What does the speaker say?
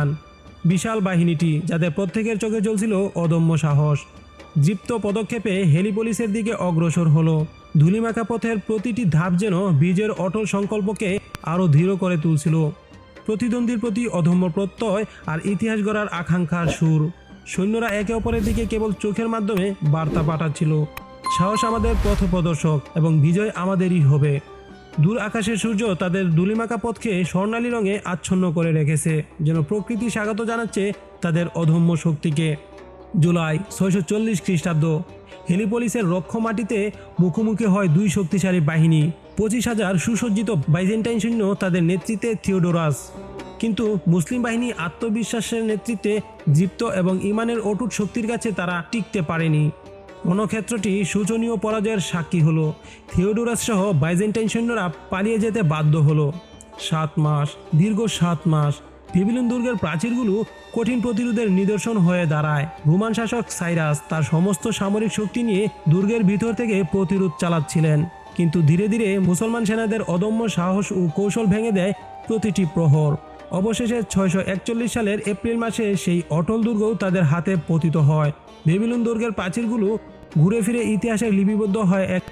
যান বিশাল বাহিনীটি যাদের প্রত্যেকের চোখে চলছিল অদম্য সাহস। জীপ্ত পদক্ষেপে হেলিপোলিসের দিকে অগ্রসর হলো। ধুলিমাখা পথের প্রতিটি ধাপ যেন বীজের অটল সংকল্পকে আরও দৃঢ় করে তুলছিল। প্রতিদ্বন্দ্বীর প্রতি অধম্য প্রত্যয় আর ইতিহাস গড়ার আকাঙ্ক্ষার সুর। সৈন্যরা একে অপরের দিকে কেবল চোখের মাধ্যমে বার্তা পাঠাচ্ছিল। সাহস আমাদের পথপ্রদর্শক এবং বিজয় আমাদেরই হবে। দূর আকাশের সূর্য তাদের দুলিমাকা পথকে স্বর্ণালী রঙে আচ্ছন্ন করে রেখেছে, যেন প্রকৃতি স্বাগত জানাচ্ছে তাদের অধম্য শক্তিকে। জুলাই ছয়শো চল্লিশ খ্রিস্টাব্দ, হেলিপোলিসের রক্ষ মাটিতে মুখোমুখি হয় দুই শক্তিশালী বাহিনী, পঁচিশ হাজার সুসজ্জিত বাইজেন্টাইন সৈন্য তাদের নেতৃত্বে থিওডোরাস। কিন্তু মুসলিম বাহিনী আত্মবিশ্বাসের নেতৃত্বে জীপ্ত এবং ইমানের অটুট শক্তির কাছে তারা টিকতে পারেনি। রণক্ষেত্রটি শোচনীয় পরাজয়ের সাক্ষী হলো। থিওডোরাস সহ বাইজেন্টাইন সৈন্যরা পালিয়ে যেতে বাধ্য হলো। সাত মাস, দীর্ঘ সাত মাস বেবিলন দুর্গের প্রাচীরগুলো কঠিন প্রতিরোধের নিদর্শন হয়ে দাঁড়ায়। রোমান শাসক সাইরাস তার সমস্ত সামরিক শক্তি নিয়ে দুর্গের ভিতর থেকে প্রতিরোধ চালাচ্ছিলেন। কিন্তু ধীরে ধীরে মুসলমান সেনাদের অদম্য সাহস ও কৌশল ভেঙে দেয় প্রতিটি প্রহর। অবশেষে ছয়শো একচল্লিশ সালের এপ্রিল মাসে সেই অটল দুর্গও তাদের হাতে পতিত হয়। বেবিলুন দুর্গের প্রাচীরগুলো ঘুরে ফিরে ইতিহাসে লিপিবদ্ধ হয় এক